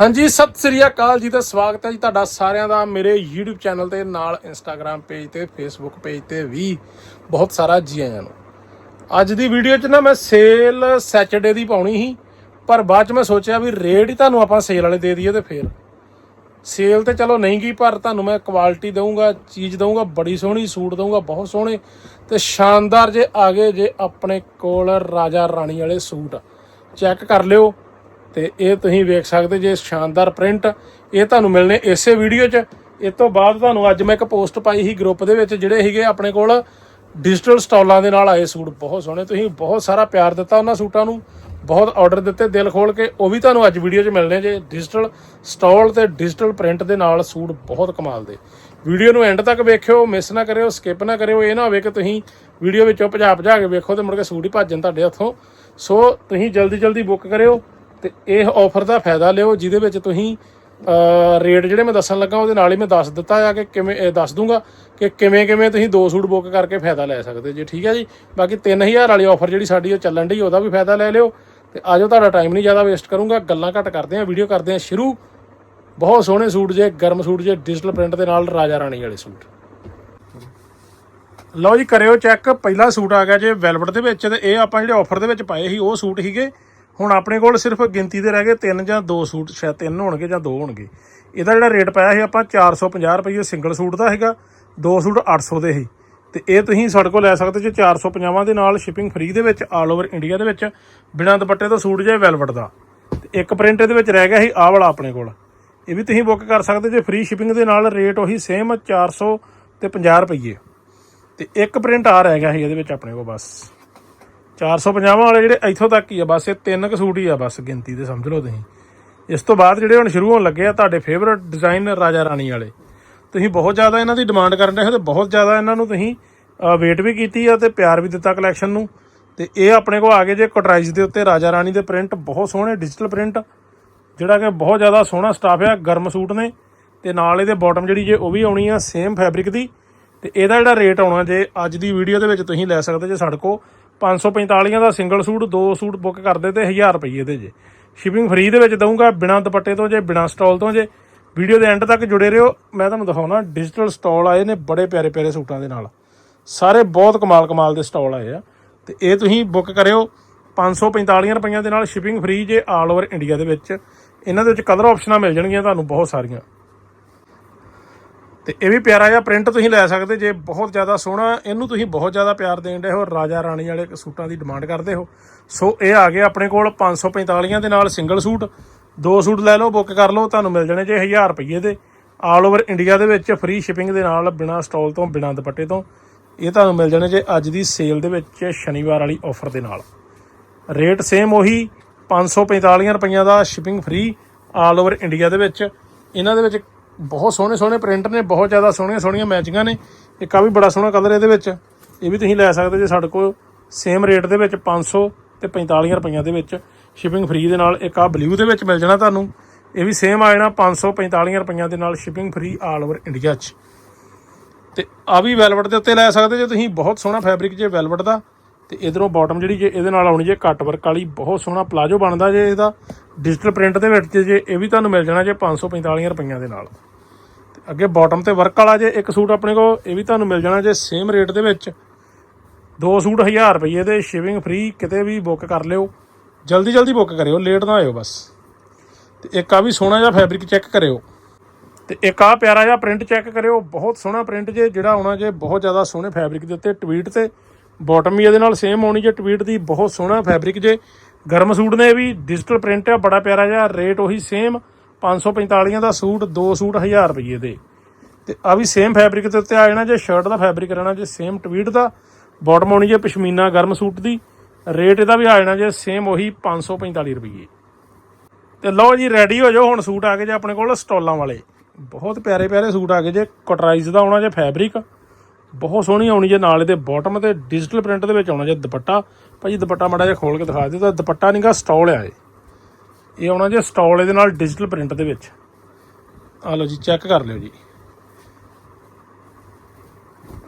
ਹਾਂਜੀ, ਸਤਿ ਸ੍ਰੀ ਅਕਾਲ ਜੀ ਦਾ ਸਵਾਗਤ ਹੈ ਜੀ ਤੁਹਾਡਾ ਸਾਰਿਆਂ ਦਾ ਮੇਰੇ YouTube ਚੈਨਲ ਤੇ ਨਾਲ Instagram ਪੇਜ ਤੇ, Facebook ਪੇਜ ਤੇ ਵੀ ਬਹੁਤ ਸਾਰਾ ਜੀ ਆਇਆਂ ਨੂੰ। ਅੱਜ ਦੀ ਵੀਡੀਓ 'ਚ ਨਾ ਮੈਂ ਸੇਲ ਸੈਚਰਡੇ ਦੀ ਪਾਉਣੀ ਸੀ, ਪਰ ਬਾਅਦ 'ਚ ਮੈਂ ਸੋਚਿਆ ਵੀ ਰੇਟ ਹੀ ਤੁਹਾਨੂੰ ਆਪਾਂ ਸੇਲ ਵਾਲੇ ਦੇ ਦਈਏ ਤੇ ਫੇਰ। ਸੇਲ ਤੇ ਚਲੋ ਨਹੀਂ ਗਈ ਪਰ ਤੁਹਾਨੂੰ ਮੈਂ ਕੁਆਲਿਟੀ ਦਊਂਗਾ, ਚੀਜ਼ ਦਊਂਗਾ, ਬੜੀ ਸੋਹਣੀ, ਸੂਟ ਦਊਂਗਾ, ਬਹੁਤ ਸੋਹਣੇ, ਤੇ ਸ਼ਾਨਦਾਰ ਜੇ ਆ ਗਏ ਜੇ ਆਪਣੇ ਕੋਲ ਰਾਜਾ ਰਾਣੀ ਵਾਲੇ ਸੂਟ। ਚੈੱਕ ਕਰ ਲਿਓ। ਤੇ ਇਹ ਤੁਸੀਂ ਵੇਖ ਸਕਦੇ ਜੇ ਸ਼ਾਨਦਾਰ ਪ੍ਰਿੰਟ ਇਹ ਤੁਹਾਨੂੰ ਮਿਲਨੇ ਇਸੇ ਵੀਡੀਓ 'ਚ। ਇਸ ਤੋਂ ਬਾਅਦ ਤੁਹਾਨੂੰ ਅੱਜ ਮੈਂ ਇੱਕ ਪੋਸਟ ਪਾਈ ਸੀ ਗਰੁੱਪ ਦੇ ਵਿੱਚ ਜਿਹੜੇ ਸੀਗੇ ਆਪਣੇ ਕੋਲ ਡਿਜੀਟਲ ਸਟਾਲਾਂ ਦੇ ਨਾਲ ਆਏ ਸੂਟ, ਬਹੁਤ ਸੋਹਣੇ। ਤੁਸੀਂ ਬਹੁਤ ਸਾਰਾ ਪਿਆਰ ਦਿੱਤਾ ਉਹਨਾਂ ਸੂਟਾਂ ਨੂੰ, ਬਹੁਤ ਆਰਡਰ ਦਿੱਤੇ ਦਿਲ ਖੋਲ ਕੇ। ਉਹ ਵੀ ਤੁਹਾਨੂੰ ਅੱਜ ਵੀਡੀਓ 'ਚ ਮਿਲਣੇ ਜੇ ਡਿਜੀਟਲ ਸਟਾਲ ਤੇ ਡਿਜੀਟਲ ਪ੍ਰਿੰਟ ਦੇ ਨਾਲ ਸੂਟ ਬਹੁਤ ਕਮਾਲ ਦੇ। ਵੀਡੀਓ ਨੂੰ ਐਂਡ ਤੱਕ ਵੇਖਿਓ ਮਿਸ ਨਾ ਕਰਿਓ ਸਕਿਪ ਨਾ ਕਰਿਓ, ਇਹ ਨਾ ਹੋਵੇ ਕਿ ਤੁਸੀਂ ਵੀਡੀਓ ਵਿੱਚੋਂ ਭਜਾ ਭਜਾ ਕੇ ਵੇਖੋ ਤੇ ਮੁੜ ਕੇ ਸੂਟ ਹੀ ਭੱਜਣ ਤੁਹਾਡੇ ਹੱਥੋਂ। ਸੋ ਤੁਸੀਂ ਜਲਦੀ ਜਲਦੀ ਬੁੱਕ ਕਰਿਓ। ਤੇ ਇਹ ਆਫਰ ਦਾ ਫਾਇਦਾ ਲਿਓ, ਜਿਹਦੇ ਵਿੱਚ ਤੁਸੀਂ ਰੇਟ ਜਿਹੜੇ ਮੈਂ ਦੱਸਣ ਲੱਗਾ, ਉਹਦੇ ਨਾਲ ਹੀ ਮੈਂ ਦੱਸ ਦਿੱਤਾ ਆ ਕਿ ਕਿਵੇਂ ਦੱਸ ਦੂੰਗਾ ਕਿ ਕਿਵੇਂ ਕਿਵੇਂ ਤੁਸੀਂ ਦੋ ਸੂਟ ਬੁੱਕ ਕਰਕੇ ਫਾਇਦਾ ਲੈ ਸਕਦੇ ਜੀ, ਠੀਕ ਹੈ ਜੀ? ਬਾਕੀ 3000 ਵਾਲੀ ਆਫਰ ਜਿਹੜੀ ਸਾਡੀ ਉਹ ਚੱਲਣ ਦੀ ਉਹਦਾ ਵੀ ਫਾਇਦਾ ਲੈ ਲਿਓ। ਤੇ ਆਜੋ ਤੁਹਾਡਾ ਟਾਈਮ ਨਹੀਂ ਜ਼ਿਆਦਾ ਵੇਸਟ ਕਰੂੰਗਾ, ਗੱਲਾਂ ਘੱਟ ਕਰਦੇ ਆ ਵੀਡੀਓ ਕਰਦੇ ਆ ਸ਼ੁਰੂ। ਬਹੁਤ ਸੋਹਣੇ ਸੂਟ ਜੇ, ਗਰਮ ਸੂਟ ਜੇ ਡਿਜੀਟਲ ਪ੍ਰਿੰਟ ਦੇ ਨਾਲ ਰਾਜਾ ਰਾਣੀ ਵਾਲੇ ਸੂਟ। ਲਓ ਜੀ, ਕਰਿਓ ਚੈੱਕ ਪਹਿਲਾ ਸੂਟ ਆ ਗਿਆ ਜੇ ਵੈਲਵਟ ਦੇ ਵਿੱਚ, ਤੇ ਇਹ ਆਪਾਂ ਜਿਹੜੇ ਆਫਰ ਦੇ ਵਿੱਚ ਪਾਏ ਸੀ, ਉਹ ਸੂਟ ਸੀਗੇ। ਹੁਣ ਆਪਣੇ ਕੋਲ ਸਿਰਫ ਗਿਣਤੀ ਦੇ ਰਹਿ ਗਏ ਤਿੰਨ ਜਾਂ ਦੋ ਸੂਟ, ਸ਼ਾਇਦ ਤਿੰਨ ਹੋਣਗੇ ਜਾਂ ਦੋ ਹੋਣਗੇ। ਇਹਦਾ ਜਿਹੜਾ ਰੇਟ ਪਾਇਆ ਸੀ ਆਪਾਂ 450 ਰੁਪਏ ਸਿੰਗਲ ਸੂਟ ਦਾ ਹੈਗਾ, ਦੋ ਸੂਟ 800 ਦੇ ਸੀ। ਤੇ ਇਹ ਤੁਸੀਂ ਸਾਡੇ ਕੋਲ ਲੈ ਸਕਦੇ ਜੇ 450 ਦੇ ਨਾਲ ਸ਼ਿਪਿੰਗ ਫ੍ਰੀ ਦੇ ਵਿੱਚ ਆਲ ਓਵਰ ਇੰਡੀਆ ਦੇ ਵਿੱਚ, ਬਿਨਾਂ ਦੁਪੱਟੇ ਤੋਂ ਸੂਟ ਜੇ ਵੈਲਵਟ ਦਾ। ਤੇ ਇੱਕ ਪ੍ਰਿੰਟ ਇਹਦੇ ਵਿੱਚ ਰਹਿ ਗਿਆ ਸੀ, ਆਹ ਵਾਲਾ ਆਪਣੇ ਕੋਲ। ਇਹ ਵੀ ਤੁਸੀਂ ਬੁੱਕ ਕਰ ਸਕਦੇ ਜੇ ਫ੍ਰੀ ਸ਼ਿਪਿੰਗ ਦੇ ਨਾਲ ਰੇਟ ਉਹੀ ਸੇਮ 400 ਤੇ 50 ਰੁਪਏ। ਤੇ ਇੱਕ ਪ੍ਰਿੰਟ ਆ ਰਹਿ ਗਿਆ ਸੀ ਇਹਦੇ ਵਿੱਚ ਆਪਣੇ ਕੋਲ ਬਸ। 450 ਵਾਲੇ ਜਿਹੜੇ ਇੱਥੋਂ ਤੱਕ ਹੀ ਆ, ਬਸ ਇਹ ਤਿੰਨ ਕੁ ਸੂਟ ਹੀ ਆ, ਬਸ ਗਿਣਤੀ ਦੇ ਸਮਝ ਲਓ ਤੁਸੀਂ। ਇਸ ਤੋਂ ਬਾਅਦ ਜਿਹੜੇ ਹੁਣ ਸ਼ੁਰੂ ਹੋਣ ਲੱਗੇ ਆ, ਤੁਹਾਡੇ ਫੇਵਰਟ ਡਿਜ਼ਾਈਨ ਰਾਜਾ ਰਾਣੀ ਵਾਲੇ। ਤੁਸੀਂ ਬਹੁਤ ਜ਼ਿਆਦਾ ਇਹਨਾਂ ਦੀ ਡਿਮਾਂਡ ਕਰਨ ਰਹੇ ਹੋ ਤੇ ਬਹੁਤ ਜ਼ਿਆਦਾ ਇਹਨਾਂ ਨੂੰ ਤੁਸੀਂ ਵੇਟ ਵੀ ਕੀਤੀ ਆ ਤੇ ਪਿਆਰ ਵੀ ਦਿੱਤਾ ਕਲੈਕਸ਼ਨ ਨੂੰ। ਤੇ ਇਹ ਆਪਣੇ ਕੋਲ ਆ ਗਏ ਜੇ ਕਟਰਾਈਜ਼ ਦੇ ਉੱਤੇ, ਰਾਜਾ ਰਾਣੀ ਦੇ ਪ੍ਰਿੰਟ ਬਹੁਤ ਸੋਹਣੇ ਡਿਜੀਟਲ ਪ੍ਰਿੰਟ ਜਿਹੜਾ ਕਿ ਬਹੁਤ ਜ਼ਿਆਦਾ ਸੋਹਣਾ ਸਟਾਫ ਆ, ਗਰਮ ਸੂਟ ਨੇ। ਤੇ ਨਾਲ ਇਹਦੇ ਬਾਟਮ ਜਿਹੜੀ ਜੇ ਉਹ ਵੀ ਆਉਣੀ ਆ ਸੇਮ ਫੈਬਰਿਕ ਦੀ। ਤੇ ਇਹਦਾ ਜਿਹੜਾ ਰੇਟ ਆਉਣਾ ਜੇ ਅੱਜ ਦੀ ਵੀਡੀਓ ਦੇ ਵਿੱਚ ਤੁਸੀਂ ਲੈ ਸਕਦੇ ਜੇ ਸਾਡੇ ਕੋਲ 545 ਦਾ ਸਿੰਗਲ ਸੂਟ, ਦੋ ਸੂਟ ਬੁੱਕ ਕਰਦੇ ਤੇ 1000 ਰੁਪਏ ਦੇ ਜੇ। ਸ਼ਿਪਿੰਗ ਫ੍ਰੀ ਦੇ ਵਿੱਚ ਦਊਂਗਾ, ਬਿਨਾ ਦੁਪੱਟੇ ਤੋਂ ਜੇ, ਬਿਨਾ ਸਟਾਲ ਤੋਂ ਜੇ। ਵੀਡੀਓ ਦੇ ਐਂਡ ਤੱਕ ਜੁੜੇ ਰਹੋ। ਮੈਂ ਤੁਹਾਨੂੰ ਦਿਖਾਉਣਾ ਡਿਜੀਟਲ ਸਟਾਲ ਆਏ ਨੇ ਬੜੇ ਪਿਆਰੇ ਪਿਆਰੇ ਸੂਟਾਂ ਦੇ ਨਾਲ। ਸਾਰੇ ਬਹੁਤ ਕਮਾਲ ਕਮਾਲ ਦੇ ਸਟਾਲ ਆਏ ਆ। ਤੇ ਇਹ ਤੁਸੀਂ ਬੁੱਕ ਕਰਿਓ 545 ਰੁਪਈਆਂ ਦੇ ਨਾਲ ਸ਼ਿਪਿੰਗ ਫ੍ਰੀ ਜੇ ਆਲ ਓਵਰ ਇੰਡੀਆ ਦੇ ਵਿੱਚ। ਇਹਨਾਂ ਦੇ ਵਿੱਚ ਕਲਰ ਆਪਸ਼ਨਾਂ ਮਿਲ ਜਾਣਗੀਆਂ ਤੁਹਾਨੂੰ ਬਹੁਤ ਸਾਰੀਆਂ। ਤੇ ਇਹ ਵੀ ਪਿਆਰਾ ਜਿਹਾ ਪ੍ਰਿੰਟ ਤੁਸੀਂ ਲੈ ਸਕਦੇ ਜੇ ਬਹੁਤ ਜ਼ਿਆਦਾ ਸੋਹਣਾ, ਇਹਨੂੰ ਤੁਸੀਂ ਬਹੁਤ ਜ਼ਿਆਦਾ ਪਿਆਰ ਦੇਣ ਦੇ ਹੋ, ਰਾਜਾ ਰਾਣੀ ਵਾਲੇ ਸੂਟਾਂ ਦੀ ਡਿਮਾਂਡ ਕਰਦੇ ਹੋ। ਸੋ ਇਹ ਆ ਗਏ ਆਪਣੇ ਕੋਲ 545 ਦੇ ਨਾਲ ਸਿੰਗਲ ਸੂਟ। ਦੋ ਸੂਟ ਲੈ ਲਓ ਬੁੱਕ ਕਰ ਲਓ, ਤੁਹਾਨੂੰ ਮਿਲ ਜਾਣੇ ਜੇ 1000 ਰੁਪਏ ਦੇ। ਆਲ ਓਵਰ ਇੰਡੀਆ ਦੇ ਵਿੱਚ ਫ੍ਰੀ ਸ਼ਿਪਿੰਗ ਦੇ ਨਾਲ, ਬਿਨਾ ਸਟਾਲ ਤੋਂ, ਬਿਨਾ ਦੁਪੱਟੇ ਤੋਂ, ਇਹ ਤੁਹਾਨੂੰ ਮਿਲ ਜਾਣੇ ਜੇ ਅੱਜ ਦੀ ਸੇਲ ਦੇ ਵਿੱਚ, ਸ਼ਨੀਵਾਰ ਵਾਲੀ ਆਫਰ ਦੇ ਨਾਲ। ਰੇਟ ਸੇਮ ਉਹੀ 545 ਰੁਪਈਆਂ ਦਾ shipping free all over India ਦੇ ਵਿੱਚ। ਇਹਨਾਂ ਦੇ ਵਿੱਚ ਬਹੁਤ ਸੋਹਣੇ ਸੋਹਣੇ ਪ੍ਰਿੰਟ ਨੇ, ਬਹੁਤ ਜ਼ਿਆਦਾ ਸੋਹਣੀਆਂ ਸੋਹਣੀਆਂ ਮੈਚਿੰਗਾਂ ਨੇ। ਇੱਕ ਆ ਵੀ ਬੜਾ ਸੋਹਣਾ ਕਲਰ ਇਹਦੇ ਵਿੱਚ। ਇਹ ਵੀ ਤੁਸੀਂ ਲੈ ਸਕਦੇ ਜੇ ਸਾਡੇ ਕੋਲ ਸੇਮ ਰੇਟ ਦੇ ਵਿੱਚ 500 ਤੇ 45 ਰੁਪਈਆਂ ਦੇ ਵਿੱਚ ਸ਼ਿਪਿੰਗ ਫ੍ਰੀ ਦੇ ਨਾਲ ਇੱਕ ਆ ਬਲੂ ਦੇ ਵਿੱਚ ਮਿਲ ਜਾਣਾ ਤੁਹਾਨੂੰ। ਇਹ ਵੀ ਸੇਮ ਆ ਜਾਣਾ 545 ਰੁਪਈਆਂ ਦੇ ਨਾਲ shipping free all over India 'ਚ। ਤੇ ਆ ਵੀ ਵੈਲਵਟ ਦੇ ਉੱਤੇ ਲੈ ਸਕਦੇ ਜੇ ਤੁਸੀਂ, ਬਹੁਤ ਸੋਹਣਾ ਫੈਬਰਿਕ ਜੇ ਵੈਲਵਟ ਦਾ। ਤੇ ਇਧਰੋਂ ਬਾਟਮ ਜਿਹੜੀ ਜੇ ਇਹਦੇ ਨਾਲ ਆਉਣੀ ਜੇ ਕੱਟ ਵਰਕ ਵਾਲੀ, ਬਹੁਤ ਸੋਹਣਾ ਪਲਾਜੋ ਬਣਦਾ ਜੇ ਇਹਦਾ। ਡਿਜੀਟਲ ਪ੍ਰਿੰਟ ਦੇ ਵਿੱਚ ਜੇ ਇਹ ਵੀ ਤੁਹਾਨੂੰ ਮਿਲ ਜਾਣਾ ਜੇ 545 ਰੁਪਈਆਂ ਦੇ ਨਾਲ। ਅੱਗੇ ਬਾਟਮ ਤੇ ਵਰਕ ਵਾਲਾ ਜੇ ਇੱਕ ਸੂਟ ਆਪਣੇ ਕੋਲ, ਇਹ ਵੀ ਤੁਹਾਨੂੰ ਮਿਲ ਜਾਣਾ ਜੇ ਸੇਮ ਰੇਟ ਦੇ ਵਿੱਚ। ਦੋ ਸੂਟ 1000 ਰੁਪਏ ਦੇ ਸ਼ਿਪਿੰਗ ਫ੍ਰੀ ਕਿਤੇ ਵੀ ਬੁੱਕ ਕਰ ਲਿਓ। ਜਲਦੀ ਜਲਦੀ ਬੁੱਕ ਕਰਿਓ ਲੇਟ ਨਾ ਹੋਇਓ ਬਸ। ਤੇ ਇੱਕ ਆ ਵੀ ਸੋਹਣਾ ਜਿਹਾ ਫੈਬਰਿਕ ਚੈੱਕ ਕਰਿਓ। ਤੇ ਇੱਕ ਆ ਪਿਆਰਾ ਜਿਹਾ ਪ੍ਰਿੰਟ ਚੈੱਕ ਕਰਿਓ, ਬਹੁਤ ਸੋਹਣਾ ਪ੍ਰਿੰਟ ਜੇ, ਜਿਹੜਾ ਆਉਣਾ ਜੇ, ਬਹੁਤ ਜ਼ਿਆਦਾ ਸੋਹਣੇ ਫੈਬਰਿਕ ਦੇ ਉੱਤੇ ਟਵੀਟ ਤੇ। ਬਾਟਮ ਵੀ ਇਹਦੇ ਨਾਲ ਸੇਮ ਆਉਣੀ ਜੇ ਟਵੀਟ ਦੀ, ਬਹੁਤ ਸੋਹਣਾ ਫੈਬਰਿਕ ਜੇ। ਗਰਮ ਸੂਟ ਨੇ ਇਹ ਵੀ ਡਿਜੀਟਲ ਪ੍ਰਿੰਟ ਆ, ਬੜਾ ਪਿਆਰਾ ਜਿਹਾ ਰੇਟ ਉਹੀ ਸੇਮ 545 ਦਾ ਸੂਟ, ਦੋ ਸੂਟ 1000 ਰੁਪਏ ਦੇ। ਤੇ ਆ ਵੀ ਸੇਮ ਫੈਬਰਿਕ ਦੇ ਉੱਤੇ ਆ ਜਾਣਾ, ਜੇ ਸ਼ਰਟ ਦਾ ਫੈਬਰਿਕ ਰਹਿਣਾ, ਜੇ ਸੇਮ ਟਵੀਟ ਦਾ ਬਾਟਮ ਆਉਣੀ ਜੇ ਪਸ਼ਮੀਨਾ ਗਰਮ ਸੂਟ ਦੀ ਰੇਟ ਇਹਦਾ ਵੀ ਆ ਜਾਣਾ ਜੇ ਸੇਮ ਉਹੀ 545 ਰੁਪਏ ਤੇ ਲਓ ਜੀ ਰੈਡੀ ਹੋ ਜਾਓ ਹੁਣ ਸੂਟ ਆ ਗਏ ਜੇ ਆਪਣੇ ਕੋਲ ਸਟੋਲਾਂ ਵਾਲੇ। ਬਹੁਤ ਪਿਆਰੇ ਪਿਆਰੇ ਸੂਟ ਆ ਗਏ ਜੇ ਕਟਰਾਈਜ਼ ਦਾ ਆਉਣਾ ਜੇ ਫੈਬਰਿਕ ਬਹੁਤ ਸੋਹਣੀ ਆਉਣੀ ਜੇ ਨਾਲ ਇਹਦੇ ਬਾਟਮ ਤੇ ਡਿਜੀਟਲ ਪ੍ਰਿੰਟ ਦੇ ਵਿੱਚ ਆਉਣਾ ਜੇ ਦੁਪੱਟਾ। ਭਾਜੀ ਦੁਪੱਟਾ ਮਾੜਾ ਜਿਹਾ ਖੋਲ ਕੇ ਦਿਖਾ ਦਿਓ, ਤਾਂ ਦੁਪੱਟਾ ਨਹੀਂਗਾ ਸਟਾਲ ਆ ਇਹ। ਇਹ ਆਉਣਾ ਜੇ ਸਟਾਲ ਇਹਦੇ ਨਾਲ ਡਿਜੀਟਲ ਪ੍ਰਿੰਟ ਦੇ ਵਿੱਚ। ਆ ਲਓ ਜੀ, ਚੈੱਕ ਕਰ ਲਿਓ ਜੀ।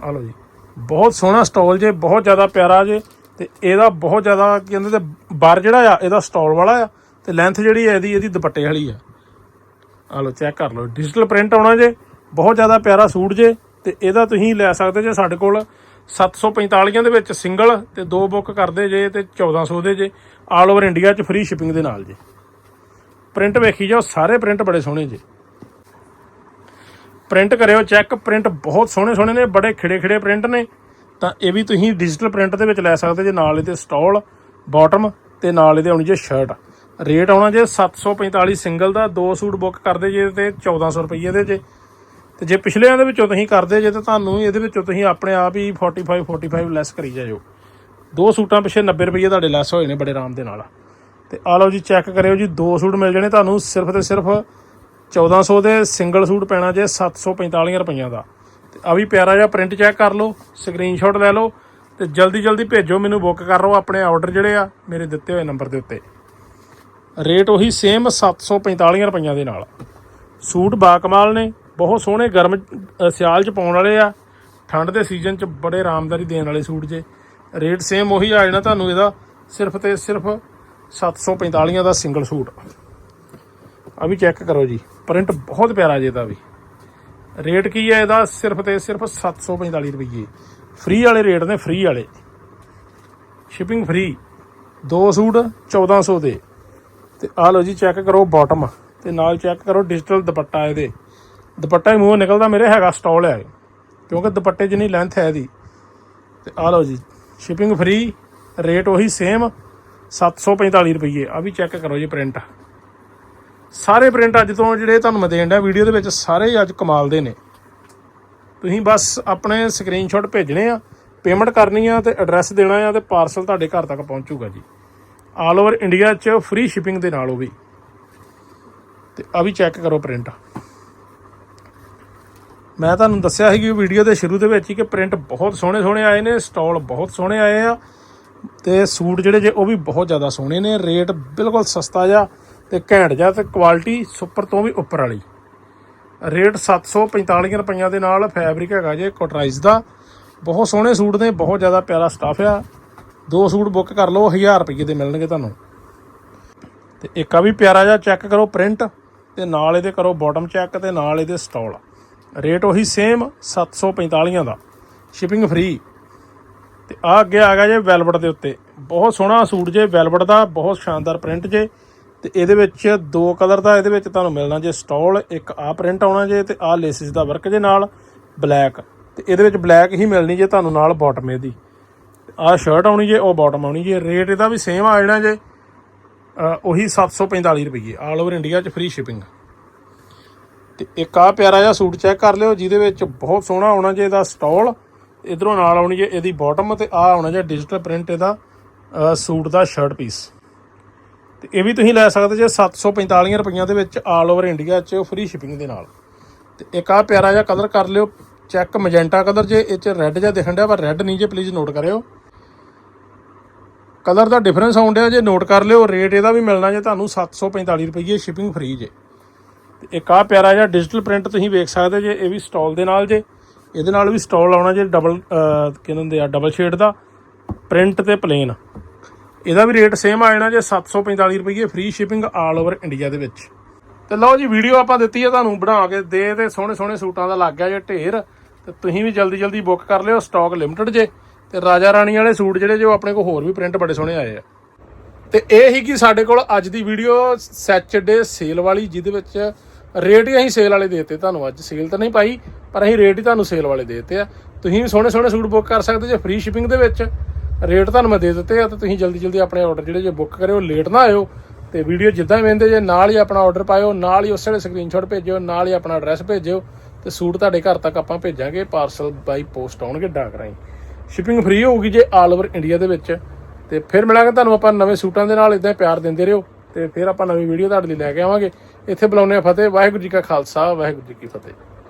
ਆ ਲਓ ਜੀ, ਬਹੁਤ ਸੋਹਣਾ ਸਟਾਲ ਜੇ, ਬਹੁਤ ਜ਼ਿਆਦਾ ਪਿਆਰਾ ਜੇ, ਤੇ ਇਹਦਾ ਬਹੁਤ ਜ਼ਿਆਦਾ ਕਹਿੰਦੇ ਤੇ ਬਾਰ ਜਿਹੜਾ ਆ, ਇਹਦਾ ਸਟਾਲ ਵਾਲਾ ਆ, ਤੇ ਲੈਂਥ ਜਿਹੜੀ ਹੈ ਇਹਦੀ ਇਹਦੀ ਦੁਪੱਟੇ ਵਾਲੀ ਆ। ਆ ਲਓ, ਚੈੱਕ ਕਰ ਲਓ, ਡਿਜੀਟਲ ਪ੍ਰਿੰਟ ਆਉਣਾ ਜੇ, ਬਹੁਤ ਜ਼ਿਆਦਾ ਪਿਆਰਾ ਸੂਟ ਜੇ, ਤੇ ਇਹਦਾ ਤੁਸੀਂ ਲੈ ਸਕਦੇ ਜੇ ਸਾਡੇ ਕੋਲ 745 ਦੇ ਵਿੱਚ ਸਿੰਗਲ, ਤੇ ਦੋ ਬੁੱਕ ਕਰਦੇ ਜੇ, ਤੇ 1400 ਦੇ ਜੇ, ਆਲ ਓਵਰ ਇੰਡੀਆ ਚ ਫ੍ਰੀ ਸ਼ਿਪਿੰਗ ਦੇ ਨਾਲ ਜੇ। ਪ੍ਰਿੰਟ ਵੇਖੀ ਜਾਓ, ਸਾਰੇ ਪ੍ਰਿੰਟ ਬੜੇ ਸੋਹਣੇ ਜੇ। ਪ੍ਰਿੰਟ ਕਰਿਓ, ਚੈੱਕ, ਪ੍ਰਿੰਟ ਬਹੁਤ ਸੋਹਣੇ ਸੋਹਣੇ ਨੇ, ਬੜੇ ਖਿੜੇ ਖਿੜੇ ਪ੍ਰਿੰਟ ਨੇ। ਤਾਂ ਇਹ ਵੀ ਤੁਸੀਂ ਡਿਜੀਟਲ ਪ੍ਰਿੰਟ ਦੇ ਵਿੱਚ ਲੈ ਸਕਦੇ ਜੇ, ਨਾਲ ਇਹਦੇ ਸਟਾਲ ਬਾਟਮ ਤੇ ਨਾਲ ਇਹਦੇ ਆਉਣੀ ਜੇ ਸ਼ਰਟ ਰੇਟ ਆਉਣਾ ਜੇ 745 ਸਿੰਗਲ ਦਾ, ਦੋ ਸੂਟ ਬੁੱਕ ਕਰਦੇ ਜੇ ਤੇ 1400 ਰੁਪਏ ਦੇ ਜੇ। ਤੇ ਜੇ ਪਿਛਲਿਆਂ ਦੇ ਵਿੱਚੋਂ ਤੁਸੀਂ ਕਰਦੇ ਜੇ, ਤਾਂ ਤੁਹਾਨੂੰ ਇਹਦੇ ਵਿੱਚੋਂ ਤੁਸੀਂ ਆਪਣੇ ਆਪ ਹੀ 45 45 ਲੈਸ ਕਰੀ ਜਾਇਓ। ਦੋ ਸੂਟਾਂ ਪਿੱਛੇ 90 ਰੁਪਏ ਤੁਹਾਡੇ ਲੈਸ ਹੋਏ ਨੇ ਬੜੇ ਆਰਾਮ ਦੇ ਨਾਲ। ਤੇ ਆ ਲਓ ਜੀ ਚੈੱਕ ਕਰਿਓ ਜੀ, ਦੋ ਸੂਟ ਮਿਲ ਜਾਣੇ ਤੁਹਾਨੂੰ, ਸਿਰਫ ਤੇ ਸਿਰਫ 1400 ਦੇ ਸਿੰਗਲ ਸੂਟ ਪੈਣਾ ਜੇ 745 ਰੁਪਈਆਂ ਦਾ। ਤੇ ਆ ਵੀ ਪਿਆਰਾ ਜਿਹਾ ਪ੍ਰਿੰਟ ਚੈੱਕ ਕਰ ਲਓ ਸਕਰੀਨਸ਼ਾਟ ਲੈ ਲਓ, ਤੇ ਜਲਦੀ ਜਲਦੀ ਭੇਜੋ, ਮੈਨੂੰ ਬੁੱਕ ਕਰ ਲਓ ਆਪਣੇ ਆਰਡਰ ਜਿਹੜੇ ਆ, ਮੇਰੇ ਦਿੱਤੇ ਹੋਏ ਨੰਬਰ ਦੇ ਉੱਤੇ। ਰੇਟ ਉਹੀ ਸੇਮ 745 ਰੁਪਈਆਂ ਦੇ ਨਾਲ। ਸੂਟ ਬਾਕਮਾਲ ਨੇ, ਬਹੁਤ ਸੋਹਣੇ, ਗਰਮ ਸਿਆਲ ਚ ਪਾਉਣ ਵਾਲੇ ਆ। ਠੰਡ ਦੇ ਸੀਜ਼ਨ ਚ ਬੜੇ ਆਰਾਮਦਾਰੀ ਦੇਣ ਵਾਲੇ ਸੂਟ ਜੇ। ਰੇਟ ਸੇਮ ਉਹੀ ਆ ਜਾਣਾ ਤੁਹਾਨੂੰ, ਇਹਦਾ ਸਿਰਫ ਤੇ ਸਿਰਫ 745 ਦਾ ਸਿੰਗਲ ਸੂਟ। ਆ ਵੀ ਚੈੱਕ ਕਰੋ ਜੀ। ਪ੍ਰਿੰਟ ਬਹੁਤ ਪਿਆਰਾ ਜੇ ਇਹਦਾ ਵੀ। ਰੇਟ ਕੀ ਹੈ ਇਹਦਾ? ਸਿਰਫ ਤੇ ਸਿਰਫ 745 ਰੁਪਏ ਫ੍ਰੀ ਵਾਲੇ ਰੇਟ ਨੇ ਫ੍ਰੀ ਵਾਲੇ। ਸ਼ਿਪਿੰਗ ਫ੍ਰੀ ਦੋ ਸੂਟ 1400 ਦੇ। ਤੇ ਆ ਲਓ ਜੀ ਚੈੱਕ ਕਰੋ ਬਾਟਮ ਤੇ ਨਾਲ ਚੈੱਕ ਕਰੋ ਡਿਜੀਟਲ ਦੁਪੱਟਾ ਇਹਦੇ। ਦੁਪੱਟਾ ਹੀ ਮੂੰਹ ਨਿਕਲਦਾ, ਮੇਰੇ ਹੈਗਾ ਸਟਾਲ ਹੈ ਕਿਉਂਕਿ ਦੁਪੱਟੇ ਜਿੰਨੀ ਲੈਂਥ ਹੈ ਇਹਦੀ। ਤੇ ਆ ਲਓ ਜੀ ਸ਼ਿਪਿੰਗ ਫ੍ਰੀ ਰੇਟ ਉਹੀ ਸੇਮ 745 ਰੁਪਏ ਆ ਵੀ ਚੈੱਕ ਕਰੋ ਜੀ ਪ੍ਰਿੰਟ ਸਾਰੇ ਪ੍ਰਿੰਟ ਅੱਜ ਤੋਂ ਜਿਹੜੇ ਤੁਹਾਨੂੰ ਮੈਂ ਦੇਣ ਡਿਆ ਵੀਡੀਓ ਦੇ ਵਿੱਚ, ਸਾਰੇ ਅੱਜ ਕਮਾਲ ਦੇ ਨੇ। ਤੁਸੀਂ ਬਸ ਆਪਣੇ ਸਕਰੀਨਸ਼ਾਟ ਭੇਜਣੇ ਆ ਪੇਮੈਂਟ ਕਰਨੀ ਆ ਤੇ ਐਡਰੈਸ ਦੇਣਾ ਆ ਤੇ ਪਾਰਸਲ ਤੁਹਾਡੇ ਘਰ ਤੱਕ ਪਹੁੰਚੂਗਾ ਜੀ। ਆਲ ਓਵਰ ਇੰਡੀਆ 'ਚ ਫ੍ਰੀ ਸ਼ਿਪਿੰਗ ਦੇ ਨਾਲ ਉਹ ਵੀ। ਤੇ ਆ ਵੀ ਚੈੱਕ ਕਰੋ ਪ੍ਰਿੰਟ ਮੈਂ ਤੁਹਾਨੂੰ ਦੱਸਿਆ ਸੀ ਕਿ ਵੀਡੀਓ ਦੇ ਸ਼ੁਰੂ ਦੇ ਵਿੱਚ ਹੀ ਕਿ ਪ੍ਰਿੰਟ ਬਹੁਤ ਸੋਹਣੇ ਸੋਹਣੇ ਆਏ ਨੇ ਸਟਾਲ ਬਹੁਤ ਸੋਹਣੇ ਆਏ ਆ। ਤੇ ਸੂਟ ਜਿਹੜੇ ਜੇ ਉਹ ਵੀ ਬਹੁਤ ਜ਼ਿਆਦਾ ਸੋਹਣੇ ਨੇ, ਰੇਟ ਬਿਲਕੁਲ ਸਸਤਾ ਜਿਹਾ ਤੇ ਘੈਂਟ ਜਿਹਾ ਤੇ ਕੁਆਲਿਟੀ ਸੁਪਰ ਤੋਂ ਵੀ ਉੱਪਰ ਵਾਲੀ। ਰੇਟ 745 ਰੁਪਈਆਂ ਦੇ ਨਾਲ ਫੈਬਰਿਕ ਹੈਗਾ ਜੇ ਕੋਟਰਾਈਜ਼ ਦਾ। ਬਹੁਤ ਸੋਹਣੇ ਸੂਟ ਨੇ, ਬਹੁਤ ਜ਼ਿਆਦਾ ਪਿਆਰਾ ਸਟਾਫ ਆ। ਦੋ ਸੂਟ ਬੁੱਕ ਕਰ ਲਓ 1000 ਰੁਪਏ ਦੇ ਮਿਲਣਗੇ ਤੁਹਾਨੂੰ। ਤੇ ਇੱਕ ਆ ਵੀ ਪਿਆਰਾ ਜਿਹਾ ਚੈੱਕ ਕਰੋ ਪ੍ਰਿੰਟ ਤੇ ਨਾਲ ਇਹਦੇ ਕਰੋ ਬਾਟਮ ਚੈੱਕ ਤੇ ਨਾਲ ਇਹਦੇ ਸਟਾਲ ਰੇਟ ਉਹੀ ਸੇਮ 745 ਦਾ। ਸ਼ਿਪਿੰਗ ਫ੍ਰੀ ਤੇ ਆ ਅੱਗੇ ਆ ਗਿਆ ਜੇ ਵੈਲਵਟ ਦੇ ਉੱਤੇ। ਬਹੁਤ ਸੋਹਣਾ ਸੂਟ ਜੇ ਵੈਲਵਟ ਦਾ ਬਹੁਤ ਸ਼ਾਨਦਾਰ ਪ੍ਰਿੰਟ ਜੇ। ਤੇ ਇਹਦੇ ਵਿੱਚ ਦੋ ਕਲਰ ਦਾ ਇਹਦੇ ਵਿੱਚ ਤੁਹਾਨੂੰ ਮਿਲਣਾ ਜੇ ਸਟਾਲ ਇੱਕ ਆ ਪ੍ਰਿੰਟ ਆਉਣਾ ਜੇ ਤੇ ਆ ਲੇਸਿਸ ਦਾ ਵਰਕ ਜੇ ਨਾਲ ਬਲੈਕ ਤੇ ਇਹਦੇ ਵਿੱਚ ਬਲੈਕ ਹੀ ਮਿਲਣੀ ਜੇ ਤੁਹਾਨੂੰ ਨਾਲ ਬਾਟਮ ਇਹਦੀ। ਆ ਸ਼ਰਟ ਆਉਣੀ ਜੇ ਉਹ ਬਾਟਮ ਆਉਣੀ ਜੇ। ਰੇਟ ਇਹਦਾ ਵੀ ਸੇਮ ਆ ਜਾਣਾ ਜੇ ਅ, ਉਹੀ 745 ਰੁਪਏ ਆਲ ਓਵਰ ਇੰਡੀਆ 'ਚ ਫ੍ਰੀ ਸ਼ਿਪਿੰਗ ਤੇ ਇੱਕ ਆ ਪਿਆਰਾ ਜਿਹਾ ਸੂਟ ਚੈੱਕ ਕਰ ਲਿਓ ਜਿਹਦੇ ਵਿੱਚ ਬਹੁਤ ਸੋਹਣਾ ਆਉਣਾ ਜੇ ਇਹਦਾ ਸਟਾਲ। ਇਧਰੋਂ ਨਾਲ ਆਉਣੀ ਜੇ ਇਹਦੀ ਬਾਟਮ ਤੇ ਆ ਆਉਣਾ ਜੇ ਡਿਜੀਟਲ ਪ੍ਰਿੰਟ ਇਹਦਾ ਸੂਟ ਦਾ ਸ਼ਰਟ ਪੀਸ ਤੇ ਇਹ ਵੀ ਤੁਸੀਂ ਲੈ ਸਕਦੇ ਜੇ 745 ਰੁਪਈਆਂ ਦੇ ਵਿੱਚ ਆਲ ਓਵਰ ਇੰਡੀਆ 'ਚ ਫ੍ਰੀ ਸ਼ਿਪਿੰਗ ਦੇ ਨਾਲ। ਤੇ ਇੱਕ ਆ ਪਿਆਰਾ ਜਿਹਾ ਕਲਰ ਕਰ ਲਿਓ ਚੈੱਕ ਮੈਜੈਂਟਾ ਕਲਰ ਜੇ, ਇਹ 'ਚ ਰੈੱਡ ਜਿਹਾ ਦਿਖਣ ਡਿਆ, ਪਰ ਰੈੱਡ ਨਹੀਂ ਜੇ ਪਲੀਜ਼ ਨੋਟ ਕਰਿਓ। ਕਲਰ ਦਾ ਡਿਫਰੈਂਸ ਆਉਣ ਡਿਆ ਜੇ ਨੋਟ ਕਰ ਲਿਓ ਰੇਟ ਇਹਦਾ ਵੀ ਮਿਲਣਾ ਜੇ ਤੁਹਾਨੂੰ 745 ਰੁਪਏ ਸ਼ਿਪਿੰਗ ਫ੍ਰੀ ਜੇ। ਤੇ ਇੱਕ ਆ ਪਿਆਰਾ ਜਿਹਾ ਡਿਜੀਟਲ ਪ੍ਰਿੰਟ ਤੁਸੀਂ ਵੇਖ ਸਕਦੇ ਜੇ, ਇਹ ਵੀ ਸਟਾਲ ਦੇ ਨਾਲ ਜੇ। ਇਹਦੇ ਨਾਲ ਵੀ ਸਟਾਲ ਆਉਣਾ ਜੇ ਡਬਲ ਕਹਿੰਦੇ ਹੁੰਦੇ ਆ ਡਬਲ ਸ਼ੇਡ ਦਾ ਪ੍ਰਿੰਟ ਤੇ ਪਲੇਨ ਇਹਦਾ ਵੀ ਰੇਟ ਸੇਮ ਆ ਜਾਣਾ ਜੇ 745 ਰੁਪਏ free shipping all over India ਦੇ ਵਿੱਚ। ਤੇ ਲਓ ਜੀ ਵੀਡੀਓ ਆਪਾਂ ਦਿੱਤੀ ਹੈ ਤੁਹਾਨੂੰ ਬਣਾ ਕੇ, ਦੇ ਤੇ ਸੋਹਣੇ ਸੋਹਣੇ ਸੂਟਾਂ ਦਾ ਲੱਗ ਗਿਆ ਜੇ ਢੇਰ। ਤੇ ਤੁਸੀਂ ਵੀ ਜਲਦੀ ਜਲਦੀ ਬੁੱਕ ਕਰ ਲਿਓ ਸਟਾਕ ਲਿਮਟਿਡ ਜੇ। ਤੇ ਰਾਜਾ ਰਾਣੀ ਵਾਲੇ ਸੂਟ ਜਿਹੜੇ, ਜੋ ਆਪਣੇ ਕੋਲ ਹੋਰ ਵੀ ਪ੍ਰਿੰਟ ਬੜੇ ਸੋਹਣੇ ਆਏ ਆ। ਤੇ ਇਹ ਹੀ ਕਿ ਸਾਡੇ ਕੋਲ ਅੱਜ ਦੀ ਵੀਡੀਓ ਸੈਚਰਡੇ ਸੇਲ ਵਾਲੀ, ਜਿਹਦੇ ਵਿੱਚ ਰੇਟ ਹੀ ਅਸੀਂ ਸੇਲ ਵਾਲੇ ਦੇਤੇ ਤੁਹਾਨੂੰ ਅੱਜ। ਸੇਲ ਤਾਂ ਨਹੀਂ ਪਾਈ, ਪਰ ਅਸੀਂ ਰੇਟ ਹੀ ਤੁਹਾਨੂੰ ਸੇਲ ਵਾਲੇ ਦੇਤੇ ਆ। ਤੁਸੀਂ ਵੀ ਸੋਹਣੇ ਸੋਹਣੇ ਸੂਟ ਬੁੱਕ ਕਰ ਸਕਦੇ ਜੇ ਫ੍ਰੀ ਸ਼ਿਪਿੰਗ ਦੇ ਵਿੱਚ। ਰੇਟ ਤੁਹਾਨੂੰ ਮੈਂ ਦੇ ਦਿੱਤੇ ਆ ਤਾਂ ਤੁਸੀਂ ਜਲਦੀ ਜਲਦੀ ਆਪਣੇ ਆਰਡਰ ਜਿਹੜੇ ਜੇ ਬੁੱਕ ਕਰਿਓ ਲੇਟ ਨਾ ਆਇਓ। ਤੇ ਵੀਡੀਓ ਜਿੱਦਾਂ ਹੀ ਵੇਂਦੇ ਜੇ, ਨਾਲ ਹੀ ਆਪਣਾ ਆਰਡਰ ਪਾਇਓ, ਨਾਲ ਹੀ ਉਸੇ ਵੇਲੇ ਸਕਰੀਨਸ਼ਾਟ ਭੇਜਿਓ, ਨਾਲ ਹੀ ਆਪਣਾ ਐਡਰੈਸ ਭੇਜਿਓ। ਤੇ ਸੂਟ ਤੁਹਾਡੇ ਘਰ ਤੱਕ ਆਪਾਂ ਭੇਜਾਂਗੇ ਪਾਰਸਲ ਬਾਈ ਪੋਸਟ ਆਉਣਗੇ ਡਾਕ ਰਾਹੀਂ। ਸ਼ਿਪਿੰਗ ਫ੍ਰੀ ਹੋਊਗੀ ਜੇ ਆਲ ਓਵਰ ਇੰਡੀਆ ਦੇ ਵਿੱਚ। ਤੇ ਫਿਰ ਮਿਲਾਂਗੇ ਤੁਹਾਨੂੰ ਆਪਾਂ ਨਵੇਂ ਸੂਟਾਂ ਦੇ ਨਾਲ ਇਦਾਂ ਪਿਆਰ ਦਿੰਦੇ ਰਹੋ। ਤੇ ਫਿਰ ਆਪਾਂ ਨਵੀਂ ਵੀਡੀਓ ਤੁਹਾਡੇ ਲਈ ਲੈ ਕੇ ਆਵਾਂਗੇ। ਇੱਥੇ ਬੁਲਾਉਂਦੇ ਆ ਫਤਿਹ ਵਾਹਿਗੁਰੂ ਜੀ ਕਾ ਖਾਲਸਾ ਵਾਹਿਗੁਰੂ ਜੀ ਕੀ ਫਤਿਹ।